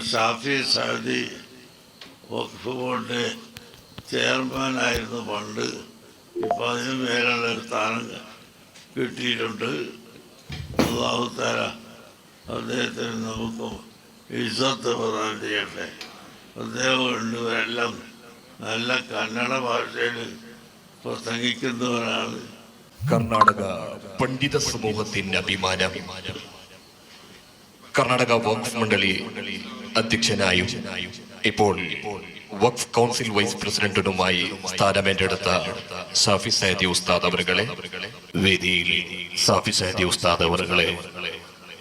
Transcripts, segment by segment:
Shafi Saadi Waqf board ചെയർമാനായിരുന്നു പണ്ട്. ഇപ്പം അതിന് മേലുള്ള ഒരു സ്ഥാനം കിട്ടിയിട്ടുണ്ട്. അള്ളാഹു താര അദ്ദേഹത്തിന് നമുക്ക് ഇസത്ത് പ്രദാനം ചെയ്യട്ടെ. അദ്ദേഹം കൊണ്ടുവരെല്ലാം നല്ല കന്നഡ ഭാഷയിൽ പ്രസംഗിക്കുന്നവരാണ്. കർണാടക പണ്ഡിത സമൂഹത്തിന്റെ അഭിമാനം. കർണാടക വഖഫ് മണ്ഡലി അധ്യക്ഷനായും ഇപ്പോൾ വഖഫ് കൗൺസിൽ വൈസ് പ്രസിഡന്റിനുമായി സ്ഥാനമേറ്റെടുത്ത സാഫി സൈദി ഉസ്താദ് അവരുകളെ വേദിയിൽ സാഫി സൈദി ഉസ്താദ് അവരുകളെ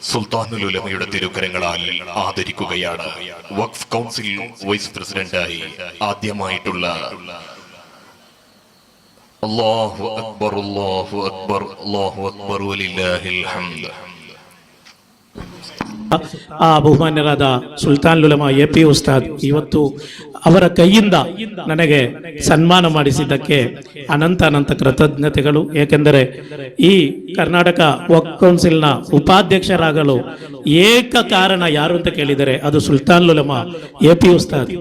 സുൽത്താനുൽ ഉലമയുടെ തിരുക്കരങ്ങളാൽ ആദരിക്കുകയാണ് വഖഫ് കൗൺസിൽ വൈസ് പ്രസിഡന്റായി ആദ്യമായിട്ടുള്ള. അല്ലാഹു അക്ബർ അല്ലാഹു അക്ബർ അല്ലാഹു അക്ബർ ಆ ಬಹುಮಾನ್ಯರಾದ ಸುಲ್ತಾನ್ ಲುಲಮ ಎ ಪಿ ಉಸ್ತಾದ್ ಇವತ್ತು ಅವರ ಕೈಯಿಂದ ನನಗೆ ಸನ್ಮಾನ ಮಾಡಿಸಿದ್ದಕ್ಕೆ ಅನಂತ ಅನಂತ ಕೃತಜ್ಞತೆಗಳು. ಏಕೆಂದರೆ ಈ ಕರ್ನಾಟಕ ವಕ್ ಕೌನ್ಸಿಲ್ನ ಉಪಾಧ್ಯಕ್ಷರಾಗಲು ಏಕ ಕಾರಣ ಯಾರು ಅಂತ ಕೇಳಿದರೆ ಅದು ಸುಲ್ತಾನ್ ಲುಲಮ ಎ ಪಿ ಉಸ್ತಾದ್.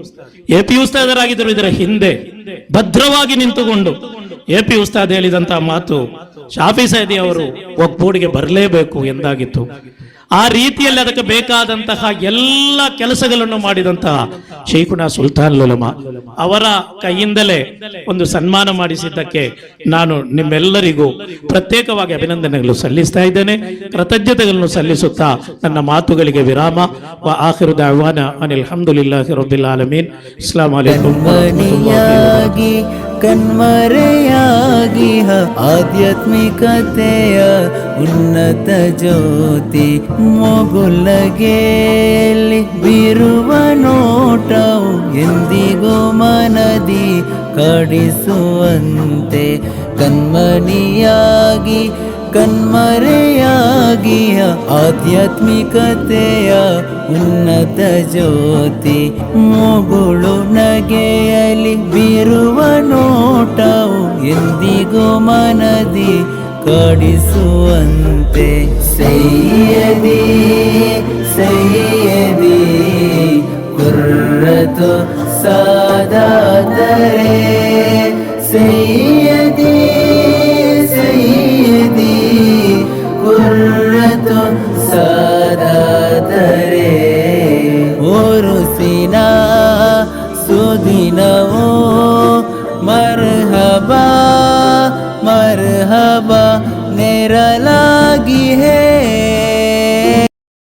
ಎ ಪಿ ಉಸ್ತಾದರಾಗಿದ್ದರು ಇದರ ಹಿಂದೆ ಭದ್ರವಾಗಿ ನಿಂತುಕೊಂಡು ಎ ಪಿ ಉಸ್ತಾದ್ ಹೇಳಿದಂತಹ ಮಾತು ಶಾಫಿ ಸೈದಿ ಅವರು ಒಗ್ಗೂಡಿಗೆ ಬರಲೇಬೇಕು ಎಂದಾಗಿತ್ತು. ಆ ರೀತಿಯಲ್ಲಿ ಅದಕ್ಕೆ ಬೇಕಾದಂತಹ ಎಲ್ಲ ಕೆಲಸಗಳನ್ನು ಮಾಡಿದಂತಹ ಶೇಖುನಾ ಸುಲ್ತಾನ್ ಲುಲಮ. ಅವರ ಕೈಯಿಂದಲೇ ಒಂದು ಸನ್ಮಾನ ಮಾಡಿಸಿದ್ದಕ್ಕೆ ನಾನು ನಿಮ್ಮೆಲ್ಲರಿಗೂ ಪ್ರತ್ಯೇಕವಾಗಿ ಅಭಿನಂದನೆಗಳು ಸಲ್ಲಿಸ್ತಾ ಇದ್ದೇನೆ. ಕೃತಜ್ಞತೆಗಳನ್ನು ಸಲ್ಲಿಸುತ್ತಾ ನನ್ನ ಮಾತುಗಳಿಗೆ ವಿರಾಮ. ವ ಆಹ್ವಾನ ಅನಿಲ್ ಹಮ್ದುಲಿಲ್ಲಾಹಿ ರಬ್ಬಿಲ್ ಆಲಮೀನ್. ಅಸ್ಲಾಂ ಅಲೈಕುಂ ಕಣ್ಮರೆಯಾಗಿ. ಆಧ್ಯಾತ್ಮಿಕತೆಯ ಉನ್ನತ ಜ್ಯೋತಿ ಮೊಗುಲಗೆಯಲ್ಲಿ ಬಿರುವ ನೋಟವು ಎಂದಿಗೂ ಮನದಿ ಕಾಡಿಸುವಂತೆ ಕಣ್ಮನಿಯಾಗಿ ಕಣ್ಮರೆಯಾಗಿಯ ಆಧ್ಯಾತ್ಮಿಕತೆಯ ಉನ್ನತ ಜ್ಯೋತಿ ಮೊಗುಳು ನಗೆಯಲಿ ಬಿರುವ ಎಂದಿಗೂ ಮನದಿ ಕಾಡಿಸುವಂತೆ ಸೈಯದಿ ಸೈಯದಿ ಕುರ್ರತು ಸಾದಾತರೆ ಸೈಯದಿ ಸೈಯದಿ ಕುರ್ರತು ಸಾದಾತರೆ ಓರು ಸಿನ ಸುದಿನವು मरहबा मेरा लागी है।